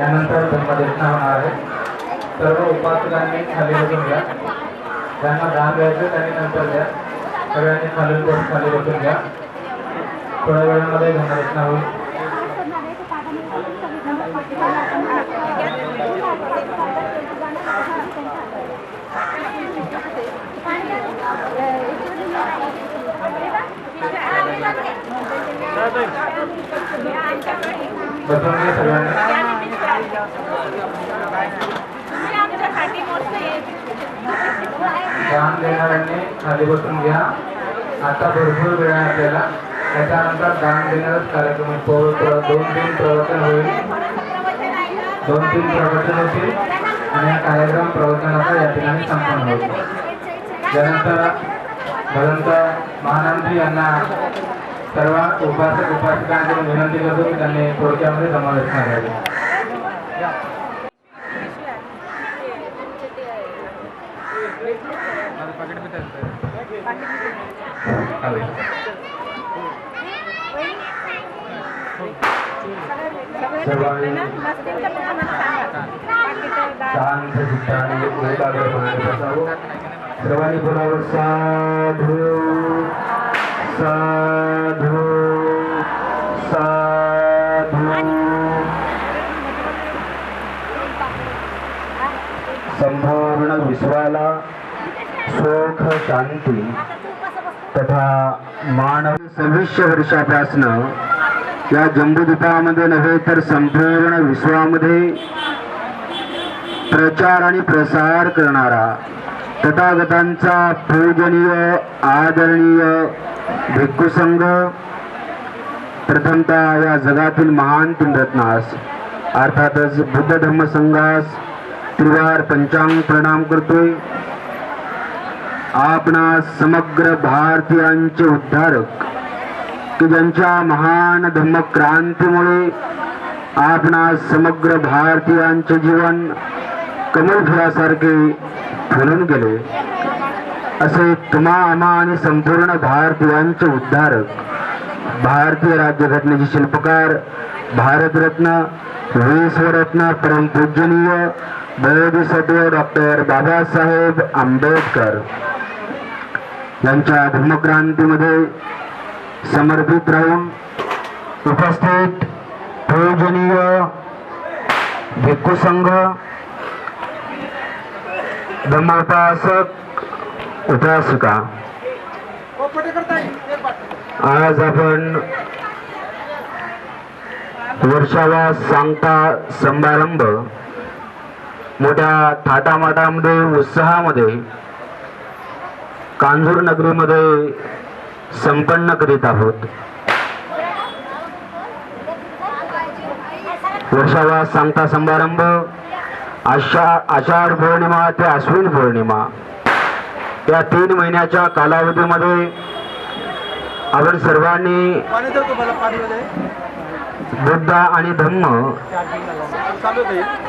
यानंतर धर्मदेशना होणार आहे. सर्व उपासकांनी खाली बसून घ्या त्यांना दान द्यायचं त्यांनी नंतर द्या. सगळ्यांनी खाली बसून खाली बसून घ्या थोड्या वेळामध्ये धर्मदेशना होईल. बसून घ्या सगळ्यांनी दान देणाऱ्यांनी खाली बसून घ्या. आता भरपूर वेळ आहे आपल्याला. त्याच्यानंतर दान देणारच कार्यक्रम दोन तीन प्रवचन होईल. दोन तीन प्रवचन होतील. आणि हा कार्यक्रम प्रवचनाचा या ठिकाणी संपन्न होईल. त्यानंतर भगवंत महानंदी यांना सर्व उपासक उपासिकांकडून विनंती करतो की त्यांनी थोडक्यामध्ये समावेश करावे. शांत चित्ताने एकाग्रपणाने बसावं सर्वांनी बोलावं साधू साधू साधू संपूर्ण विश्वाला सुख शांती तथा मानव सव्वीसशे वर्षापासनं या जम्बूद्वीपामध्ये नव्हे तर संपूर्ण विश्वामध्ये प्रचार आणि प्रसार करणारा तथागतांचा पूजनीय आदरणीय भिक्खूसंघ प्रथमतः या जगातील महान तीनरत्नास अर्थातच बुद्ध धम्म संघास त्रिवार पंचांग प्रणाम करतोय. आपणास समग्र भारतीयांचे उद्धारक. की ज्यांच्या महान धम्मक्रांतीमुळे आपणास समग्र भारतीयांचे जीवन कमलफुलासारखे फुलून गेले. असे तुम्हा आम्हा आणि संपूर्ण भारतीयांचे उद्धारक भारतीय राज्यघटनेचे शिल्पकार भारतरत्न विश्वरत्न परमपूजनीय बोधिसत्व डॉक्टर बाबासाहेब आंबेडकर यांच्या धर्मक्रांतीमध्ये समर्पित राहून उपस्थित प्रयोजनीय भिक्खू संघ धर्मोपासक उपासिका. आज आपण वर्षाला सांगता समारंभ मोठ्या थाटामाटामध्ये उत्साहामध्ये कांजूर नगरीमध्ये संपन्न करीत आहोत. वर्षावा सांगता समारंभ आषा आषाढ पौर्णिमा ते अश्विन पौर्णिमा. या तीन महिन्याच्या कालावधीमध्ये आपण सर्वांनी बुद्ध आणि धम्म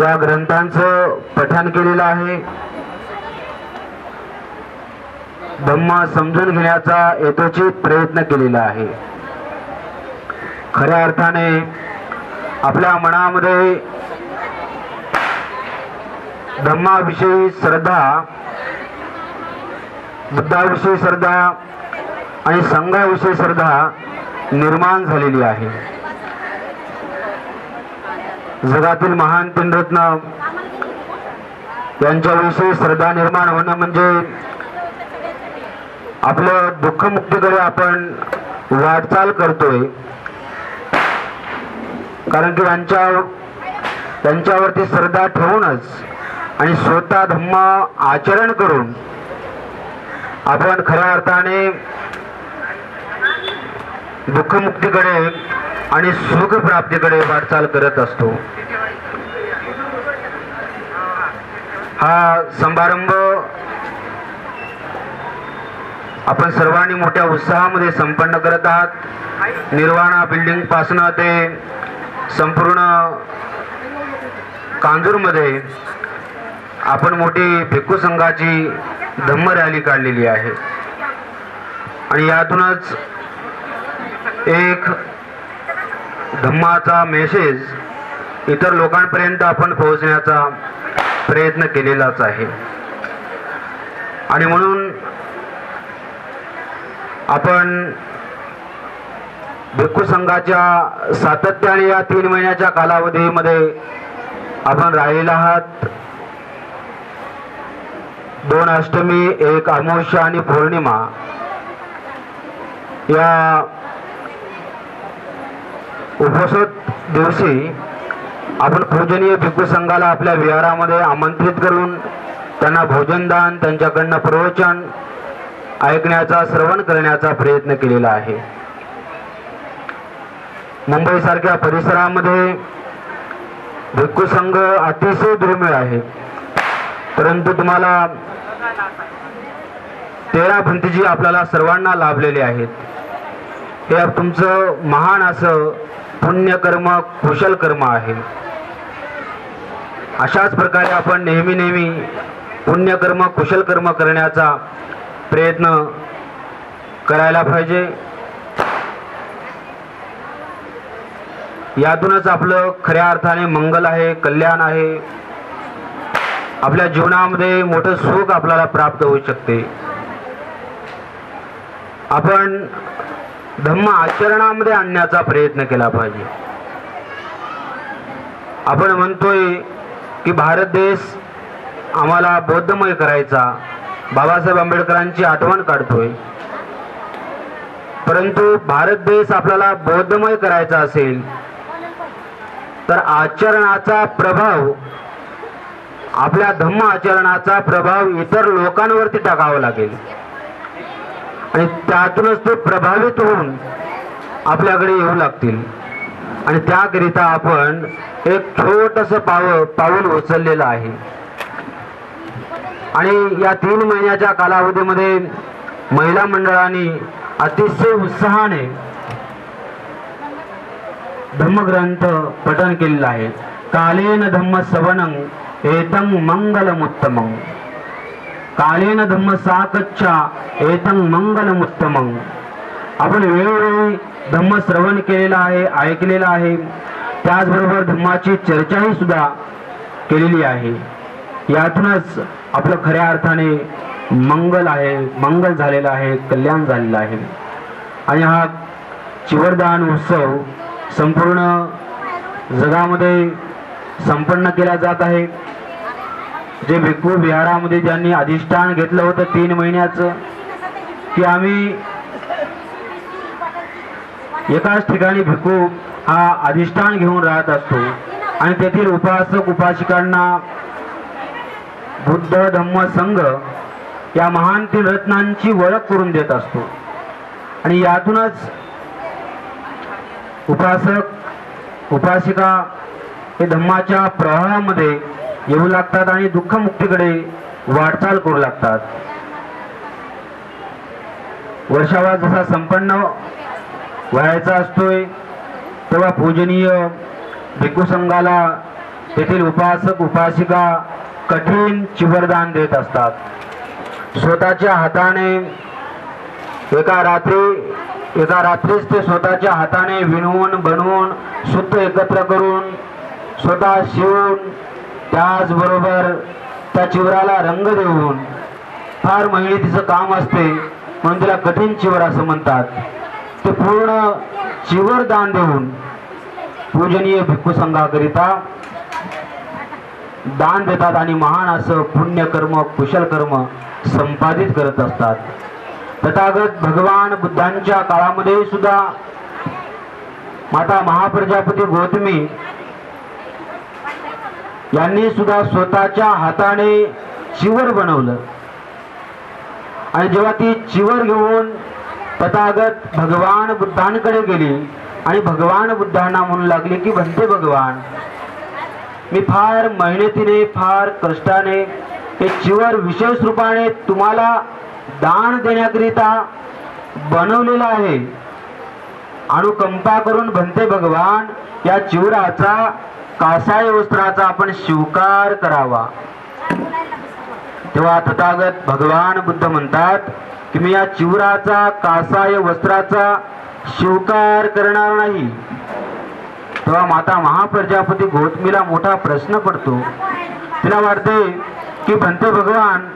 या ग्रंथांचं पठण केलेलं आहे. धम्म समजून घेण्याचा यथोचित प्रयत्न केलेला आहे. खऱ्या अर्थाने आपल्या मनामध्ये धम्माविषयी श्रद्धा बुद्धाविषयी श्रद्धा आणि संघाविषयी श्रद्धा निर्माण झालेली आहे. जगातील महान तीनरत्न यांच्याविषयी श्रद्धा निर्माण होणं म्हणजे आपलं दुःखमुक्तीकडे आपण वाटचाल करतोय. कारण की यांच्या त्यांच्यावरती श्रद्धा ठेवूनच आणि स्वतः धम्म आचरण करून आपण खऱ्या अर्थाने दुःखमुक्तीकडे आणि सुख प्राप्तीकडे वाटचाल करत असतो. हा समारंभ आपण सर्वांनी मोठ्या उत्साहामध्ये संपन्न करत आहात. निर्वाणा बिल्डिंगपासून ते संपूर्ण कांजूरमध्ये आपण मोठी भिक्खू संघाची धम्म रॅली काढलेली आहे. आणि यातूनच एक धम्माचा मेसेज इतर लोकांपर्यंत आपण पोहोचण्याचा प्रयत्न केलेलाच आहे. आणि म्हणून आपण भिक्खू संघाच्या सातत्याने या तीन महिन्याच्या कालावधीमध्ये आपण राहिलेला आहात. दोन अष्टमी एक अमावस्या आणि पौर्णिमा या उपसत दिवशी आपण पूजनीय भिक्खू संघाला आपल्या विहारामध्ये आमंत्रित करून त्यांना भोजनदान त्यांच्याकडनं प्रवचन ऐकण्याचा श्रवण करण्याचा प्रयत्न केलेला आहे. मुंबईसारख्या परिसरामध्ये भिक्खू संघ अतिशय दुर्मिळ आहे. परंतु तुम्हाला तेरा भिंतीजी आपल्याला सर्वांना लाभलेले आहेत. हे तुमचं महान असं पुण्यकर्म कुशल कर्म आहे. अशाच प्रकारे आपण नेहमी नेहमी पुण्यकर्म कुशल कर्म करण्याचा प्रयत्न करायला पाहिजे. यातूनच आपलं खऱ्या अर्थाने मंगल आहे कल्याण आहे. आपल्या जीवनामध्ये मोठं सुख आपल्याला प्राप्त होऊ शकते. आपण धम्म आचरणामध्ये आणण्याचा प्रयत्न केला पाहिजे. आपण म्हणतोय की भारत देश आम्हाला बौद्धमय करायचा. बाबासाहेब आंबेडकरांची आठवण काढतोय. परंतु भारत देश आपल्याला बौद्धमय करायचा असेल तर आचरणाचा प्रभाव आपल्या धम्म आचरणाचा प्रभाव इतर लोकांवरती टाकावा लागेल. आणि त्यातूनच ते प्रभावित होऊन आपल्याकडे येऊ लागतील. आणि त्याकरिता आपण एक छोटस पाव पाऊल उचललेलं आहे. आणि या तीन महिन्याच्या कालावधीमध्ये महिला मंडळाने अतिशय उत्साहाने धम्मग्रंथ पठन केलेला आहे. कालेन धम्म सवनंग एतं मंगलमुत्तमं कालेन धम्म साकच्छा एतं मंगलमुत्तमं. आपण वेळोवेळी धम्म श्रवण केलेला आहे ऐकलेला आहे. त्याचबरोबर धम्माची चर्चाही सुद्धा केलेली आहे. यातूनच आपलं खऱ्या अर्थाने मंगल आहे मंगल झालेलं आहे कल्याण झालेलं आहे. आणि हा चिवरदान उत्सव संपूर्ण जगामध्ये संपन्न केला जात आहे. जे भिक्खू विहारामध्ये ज्यांनी अधिष्ठान घेतलं होतं तीन महिन्याचं की आम्ही एकाच ठिकाणी भिक्खू हा अधिष्ठान घेऊन राहत असतो. आणि तेथील उपासक उपासिकांना बुद्ध धम्म संघ या महान तीन रत्नांची ओळख करून देत असतो. आणि यातूनच उपासक उपासिका हे धम्माच्या प्रवाहामध्ये येऊ लागतात आणि दुःखमुक्तीकडे वाटचाल करू लागतात. वर्षावा जसा संपन्न व्हायचा असतोय तेव्हा पूजनीय भिक्खू संघाला तेथील उपासक उपासिका कठीण चिवरदान देत असतात. स्वतःच्या हाताने एका रात्री एका रात्रीच ते स्वतःच्या हाताने विणवून बनवून शुद्ध एकत्र करून स्वतः शिवून त्याचबरोबर त्या चिवराला रंग देऊन फार मेहनतीचं काम असते म्हणून तिला कठीण चिवर असं म्हणतात. ते पूर्ण चिवर दान देऊन पूजनीय भिक्खू संघाकरिता दान देतात आणि महान असं पुण्यकर्म कुशल कर्म संपादित करत असतात. तथागत भगवान बुद्धांच्या काळामध्ये सुद्धा माता महाप्रजापती गौतमी यांनी सुद्धा स्वतःच्या हाताने चिवर बनवलं. आणि जेव्हा ती चिवर घेऊन तथागत भगवान बुद्धांकडे गेली आणि भगवान बुद्धांना म्हणू लागली की म्हणते भगवान मी फार मेहनतीने फार कष्टाने हे चिवर विशेष रूपाने तुम्हाला दान देण्याकरिता बनवलेलं आहे. अनुकंपा करून म्हणते भगवान या चिवराचा कासाय वस्त्राचा आपण स्वीकार करावा. तेव्हा तथागत भगवान बुद्ध म्हणतात की मी या चिवराचा कासाय वस्त्राचा स्वीकार करणार नाही. तेव्हा माता महाप्रजापती गौतमीला मोठा प्रश्न पडतो. तिला वाटते की भंते भगवान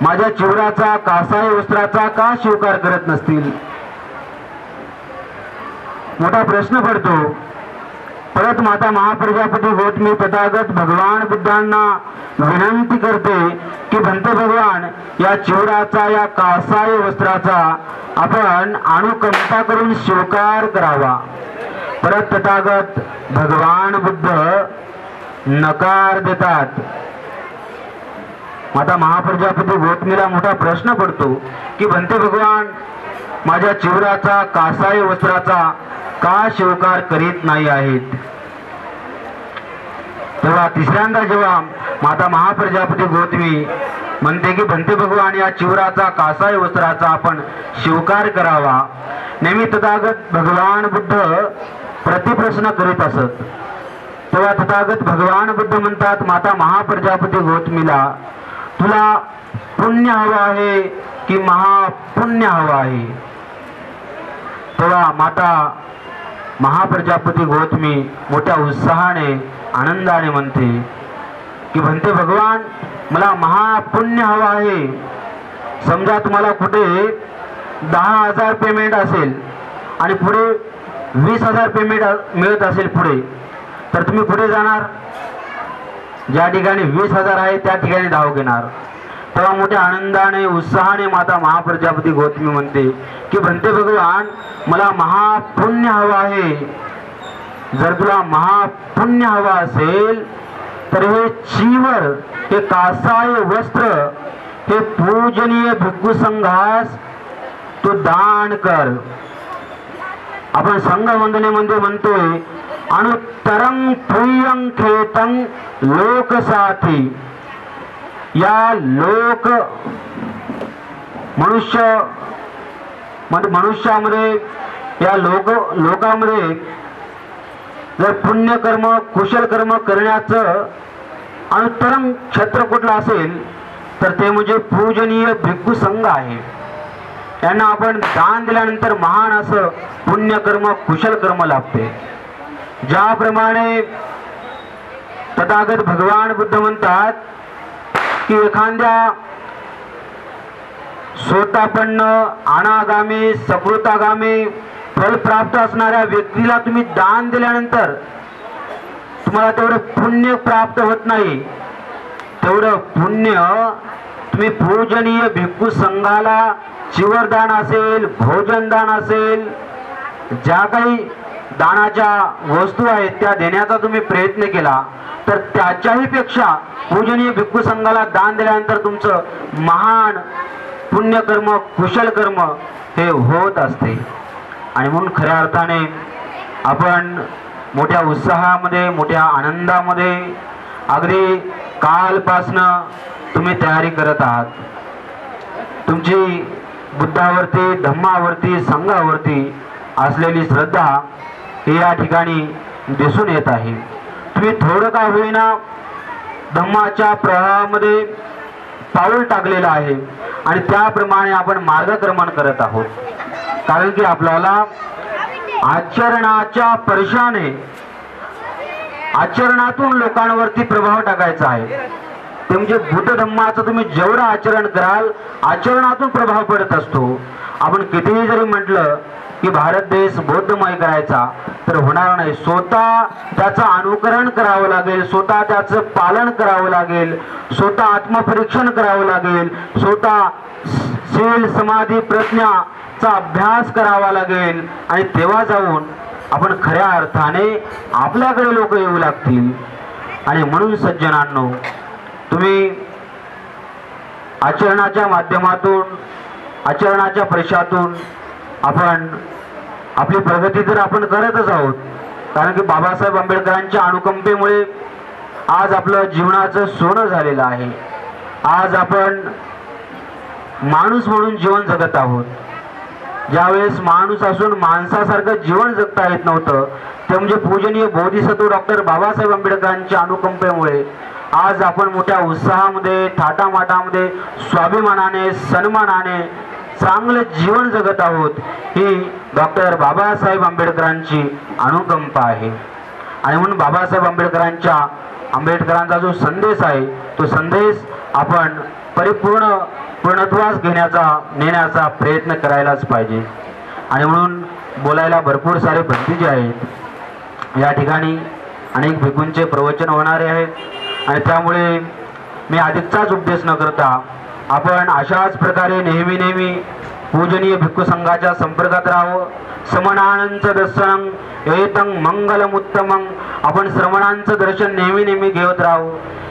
माझ्या चिवराचा कासाय वस्त्राचा का स्वीकार करत नसतील? मोठा प्रश्न पडतो. परत माता महाप्रजापती गौतमी तथागत भगवान बुद्धांना विनंती करते की भंत भगवान या चिवराचा या कासाय वस्त्राचा आपण अनुकंपा करून स्वीकार करावा. परत तथागत भगवान बुद्ध नकार देतात. माता महाप्रजापती गोतमीला मोठा प्रश्न पडतो की भंते भगवान माझ्या चिवराचा कासाय वस्त्राचा का स्वीकार करीत नाही आहेत. तेव्हा तिसऱ्यांदा जेव्हा माता महाप्रजापती गौतमी म्हणते की भंते भगवान या चिवराचा कासाय वस्त्राचा आपण स्वीकार करावा. नेहमी तथागत भगवान बुद्ध प्रतिप्रश्न करीत असत. तेव्हा तथागत भगवान बुद्ध म्हणतात माता महाप्रजापती गौतमीला तुला पुण्य हवं आहे की महापुण्य हवं आहे? तेव्हा माता महाप्रजापती गौतमी मोठ्या उत्साहाने आनंदाने म्हणते की म्हणते भगवान मला महापुण्य हवं आहे. समजा तुम्हाला कुठे दहा हजार पेमेंट असेल आणि पुढे वीस हजार पेमेंट मिळत असेल पुढे तर तुम्ही कुठे जाणार? ज्या ठिकाणी वीस हजार आहे त्या ठिकाणी धाव घेणार. तेव्हा मोठ्या आनंदाने उत्साहाने माता महाप्रजापती गौतमी म्हणते की म्हणते भगवान मला महापुण्य हवं आहे. जर तुला महापुण्य हवा असेल तर हे चीवर हे कासाय वस्त्र हे पूजनीय भिक्खू संघास तू दान कर. आपण संघ वंदनेमध्ये म्हणजे म्हणतोय अनुत्तरंग प्रियं खेतं लोकसाथी. या लोक मनुष्य म्हणजे मनुष्यामध्ये या लोक लोकांमध्ये जर पुण्यकर्म कुशल कर्म करण्याचं अनुत्तरम क्षेत्र कुठलं असेल तर ते म्हणजे पूजनीय भिक्खू संघ आहे. त्यांना आपण दान दिल्यानंतर महान असं पुण्यकर्म कुशल कर्म लाभते. ज्याप्रमाणे तथागत भगवान बुद्ध म्हणतात की एखाद्या स्वतःपन्न अनागामी सकृतागामी फल प्राप्त असणाऱ्या व्यक्तीला तुम्ही दान दिल्यानंतर तुम्हाला तेवढं पुण्य प्राप्त होत नाही. तेवढं पुण्य तुम्ही पूजनीय भिक्खू संघाला चिवरदान असेल भोजनदान असेल ज्या काही दानाच्या वस्तू आहेत त्या देण्याचा तुम्ही प्रयत्न केला तर त्याच्याही पेक्षा पूजनीय भिक्खू संघाला दान दिल्यानंतर तुमचं महान पुण्यकर्म कुशल कर्म हे होत असते. आणि म्हणून खऱ्या अर्थाने आपण मोठ्या उत्साहामध्ये मोठ्या आनंदामध्ये अगदी कालपासनं तुम्ही तयारी करत आहात. तुमची बुद्धावरती धम्मावरती संघावरती असलेली श्रद्धा हे या ठिकाणी दिसून येत आहे. तुम्ही थोडं का होईना धम्माच्या प्रवाहामध्ये पाऊल टाकलेलं आहे आणि त्याप्रमाणे आपण मार्गक्रमण करत आहोत. कारण की आपल्याला आचरणाच्या स्पर्शाने आचरणातून लोकांवरती प्रभाव टाकायचा आहे. ते म्हणजे बुद्ध धम्माचं तुम्ही जेवढं आचरण कराल आचरणातून प्रभाव पडत असतो. आपण कितीही जरी म्हटलं की भारत देश बौद्धमय करायचा तर होणार नाही. स्वतः त्याचं अनुकरण करावं लागेल स्वतः त्याचं पालन करावं लागेल स्वतः आत्मपरीक्षण करावं लागेल स्वतः शील समाधी प्रज्ञाचा अभ्यास करावा लागेल. आणि तेव्हा जाऊन आपण खऱ्या अर्थाने आपल्याकडे लोक येऊ लागतील. आणि म्हणून सज्जनांनो तुम्ही आचरणाच्या माध्यमातून आचरणाच्या प्रशातून आपण आपली प्रगती तर आपण करतच आहोत. कारण की बाबासाहेब आंबेडकरांच्या अनुकंपेमुळे आज आपलं जीवनाचं सोनं झालेलं आहे. आज आपण माणूस म्हणून जीवन जगत आहोत. ज्यावेळेस माणूस असून माणसासारखं जीवन जगता येत नव्हतं ते म्हणजे पूजनीय बोधिसत्व डॉक्टर बाबासाहेब आंबेडकरांच्या अनुकंपेमुळे आज आपण मोठ्या उत्साहामध्ये थाटामाटामध्ये स्वाभिमानाने सन्मानाने चांगलं जीवन जगत आहोत ही डॉक्टर बाबासाहेब आंबेडकरांची अनुकंपा आहे. आणि म्हणून बाबासाहेब आंबेडकरांच्या आंबेडकरांचा जो संदेश आहे तो संदेश आपण परिपूर्ण पूर्णत्वास घेण्याचा नेण्याचा प्रयत्न करायलाच पाहिजे. आणि म्हणून बोलायला भरपूर सारे भंतीजे आहेत या ठिकाणी अनेक भिकूंचे प्रवचन होणारे आहेत. आणि त्यामुळे मी अधिकचाच उपदेश न करता आपण अशाच प्रकारे नेहमी नेहमी पूजनीय भिक्खू संघाच्या संपर्कात राहावं. श्रमणांचं दर्शन येतं मंगलमुत्तमंग आपण श्रमणांचं दर्शन नेहमी नेहमी घेत राहू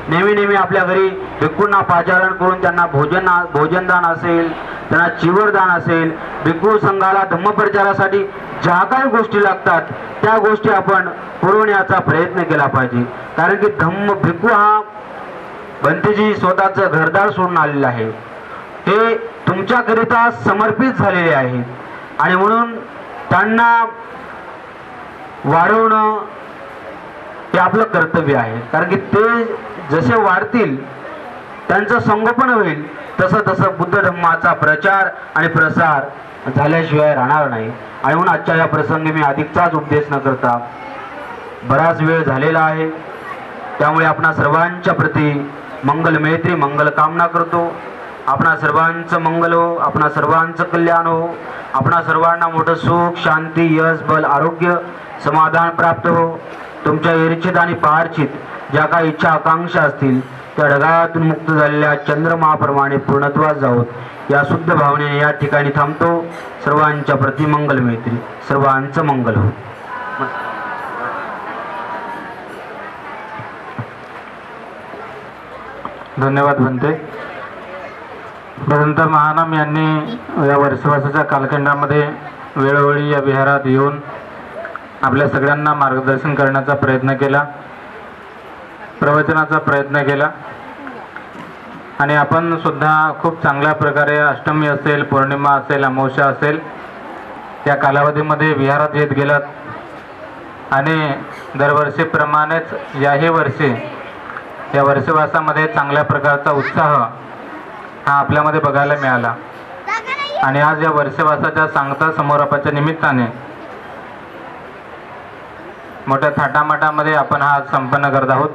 नेहमी नेहमी आपल्या घरी भिक्खूंना पाचारण करून त्यांना भोजन भोजनदान असेल त्यांना चिवरदान असेल भिक्खू संघाला धम्मप्रचारासाठी ज्या काही गोष्टी लागतात त्या गोष्टी आपण पुरवण्याचा प्रयत्न केला पाहिजे. कारण की धम्म भिक्खू हा बंतेजी स्वतःचं घरदार सोडून आलेलं आहे. हे तुमच्याकरिता समर्पित झालेले आहेत आणि म्हणून त्यांना वाढवणं हे आपलं कर्तव्य आहे. कारण की ते जसे वाढतील त्यांचं संगोपन होईल तसं तसं बुद्ध धम्माचा प्रचार आणि प्रसार झाल्याशिवाय राहणार नाही. आणि म्हणून आजच्या या प्रसंगी मी अधिकचाच उपदेश न करता बराच वेळ झालेला आहे. त्यामुळे आपणा सर्वांच्या प्रती मंगल मैत्री मंगल कामना करतो. आपणा सर्वांचं मंगल हो आपणा सर्वांचं कल्याण हो. आपणा सर्वांना मोठं सुख शांती यश बल आरोग्य समाधान प्राप्त हो. तुमच्या इच्छित आणि पारचित ज्या काही इच्छा आकांक्षा असतील त्या ढगाळातून मुक्त झालेल्या चंद्रमाप्रमाणे पूर्णत्वास जावोत. या शुद्ध भावनेने या ठिकाणी थांबतो. सर्वांच्या प्रति मंगल मैत्री. सर्वांचं मंगल हो. धन्यवाद म्हणते त्यानंतर महानाम यांनी या वर्षवासाच्या कालखंडामध्ये वेळोवेळी या विहारात येऊन आपल्या सगळ्यांना मार्गदर्शन करण्याचा प्रयत्न केला. प्रवचनाचा प्रयत्न केला. आणि आपण सुद्धा खूप चांगल्या प्रकारे अष्टमी असेल पौर्णिमा असेल अमावस्या असेल या कालावधीमध्ये विहारात येत गेलात. आणि दरवर्षीप्रमाणेच याही वर्षी या वर्षवासामध्ये चांगल्या प्रकारचा उत्साह हा आपल्यामध्ये बघायला मिळाला. आणि आज या वर्षवासाच्या सांगता समारोपाच्या निमित्ताने मोठ्या थाटामाटामध्ये आपण हा आज संपन्न करत आहोत.